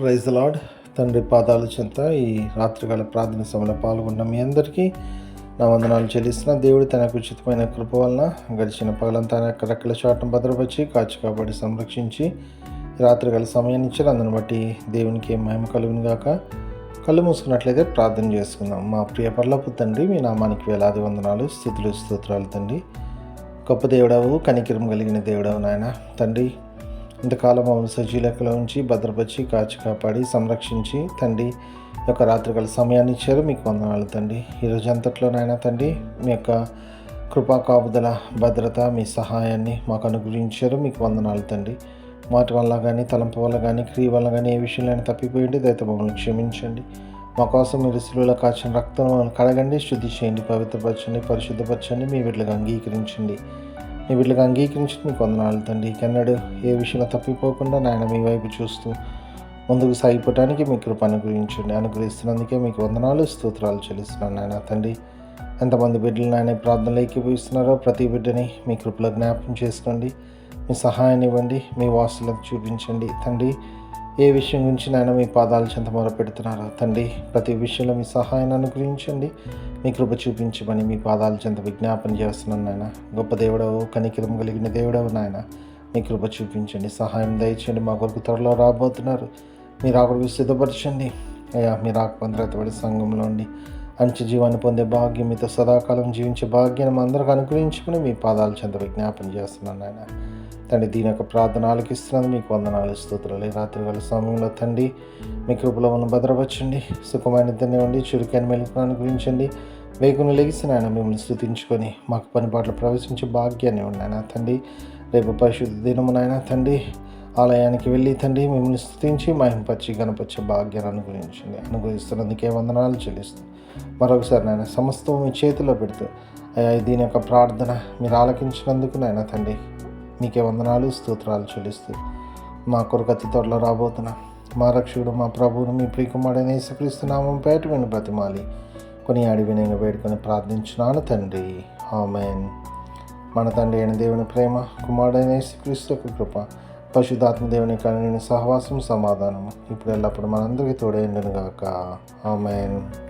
Praise lord తండ్రి పాదాలు చెంత ఈ రాత్రికాల ప్రార్థన సభలో పాల్గొన్న మీ అందరికీ నా వందనాలు చెల్లిస్తున్న. దేవుడు తనకు ఉచితమైన కృప వలన గడిచిన పగలంతా తన యొక్క రెక్కల చాటం భద్రపరిచి కాచి కాపాడి సంరక్షించి రాత్రికాల సమయాన్ని అందుని బట్టి దేవునికి మహిమ కలుగును గాక. కళ్ళు మూసుకున్నట్లయితే ప్రార్థన చేసుకుందాం. మా ప్రియ పర్లపు తండ్రి మీ నామానికి వేలాది వందనాలు స్థుతులు స్తోత్రాలు తండ్రి. గొప్ప దేవుడవు కనికిరం కలిగిన దేవుడవు నాయన. తండ్రి ఇంతకాలం మమ్మల్ని సజీలకలో ఉంచి భద్రపరిచి కాచి కాపాడి సంరక్షించి తండ్రి యొక్క రాత్రికాల సమయాన్ని ఇచ్చారు. మీకు వందనాలు తండ్రి. ఈరోజు అంతట్లోనైనా తండ్రి మీ యొక్క కృపా కాపుదల భద్రత మీ సహాయాన్ని మాకు అనుగ్రహించారు. మీకు వందనాలు తండ్రి. మాట వల్ల కానీ తలంపు వల్ల కానీ క్రియ వల్ల కానీ ఏ విషయంలో తప్పిపోయింది దయతో మమ్మల్ని క్షమించండి. మా కోసం మీరు శిలువలో కాచిన రక్తం కడగండి శుద్ధి చేయండి పవిత్రపరచండి పరిశుద్ధపరచండి మీ వీటికి అంగీకరించండి. నీ వీటికి అంగీకరించి మీకు వందనాలు తండ్రి కెన్నడు ఏ విషయంలో తప్పిపోకుండా నాయన మీ వైపు చూస్తూ ముందుకు సాగిపోవడానికి మీ కృప అనుగ్రహించండి. అనుగ్రహిస్తున్నందుకే మీకు వందనాలు స్తోత్రాలు చెల్లిస్తున్నాను నాయన తండ్రి. ఎంతమంది బిడ్డలు నాయన ప్రార్థనలు ఏకీభవిస్తున్నారో ప్రతి బిడ్డని మీ కృపలో జ్ఞాపకం చేసుకోండి. మీ సహాయాన్ని ఇవ్వండి. మీ వాసులకు చూపించండి. తండ్రి ఏ విషయం గురించి నాయన మీ పాదాలు చెంత మొరపెడుతున్నారో తండ్రి ప్రతి విషయంలో మీ సహాయాన్ని అనుగ్రహించండి. మీ కృప చూపించమని మీ పాదాల చెంత విజ్ఞాపన చేస్తున్నాను నాయన. గొప్ప దేవుడవు కనికిరం కలిగిన దేవుడవు నాయన. మీ కృప చూపించండి సహాయం దయచేయండి. మా కొరకు త్వరలో రాబోతున్నారు. మీరు అక్కడికి సిద్ధపరచండి. అయ్యా మీరు ఆకుపంద్రతబడి సంఘంలో ఉండి మంచి జీవాన్ని పొందే భాగ్యం మీతో సదాకాలం జీవించే భాగ్యాన్ని అందరికి అనుగ్రహించుకుని మీ పాదాలు చెంత విజ్ఞాపన చేస్తున్నాను నాయన. తండ్రి దీని యొక్క ప్రార్థన ఆలకిస్తున్నది మీకు వందనాలు స్తోత్రాలు. రాత్రి వేళ సమయంలో తండ్రి మీ కృపలో మనం భద్రపరచండి. సుఖమైన తినివ్వండి ఉండి చురుకైన మెలుపును అనుగ్రహించండి. వేగును లెగిసిన ఆయన మిమ్మల్ని స్థుతించుకొని మాకు పని పాటలు ప్రవేశించే భాగ్యాన్ని ఉన్నాయన తండ్రి. రేపు పరిశుద్ధ దినము నాయన తండ్రి. ఆలయానికి వెళ్ళి తండ్రి మిమ్మల్ని స్థుతించి మహింపచ్చి గణపచ్చే భాగ్యాన్ని అనుగ్రహించండి. అనుగ్రహిస్తున్నందుకే వందనాలు చెల్లిస్తుంది మరొకసారి నాయన సమస్తం మీ చేతిలో పెడుతూ అయ్యా దీని యొక్క ప్రార్థన మీరు ఆలకించినందుకు నాయన తండ్రి. నీకే వందనాలు స్తోత్రాలు చెల్లిస్తూ మా కొరకు అతి త్వరలో రాబోతున్నా మా రక్షకుడు మా ప్రభువును మీ ప్రియకుమారుడైన యేసుక్రీస్తు నామం పేట విని బ్రతిమాలి. కొని ఆడి వినయంగా వేడుకొని ప్రార్థించున్నాను తండ్రి. ఆమెన్. మన తండ్రి అయిన దేవుని ప్రేమ కుమారుడైన యేసుక్రీస్తు యొక్క కృప పశుధాత్మ దేవుని కనుని సహవాసం సమాధానము ఇప్పుడు ఎల్లప్పుడు మనందరికీ తోడైండును గాక ఆమెన్.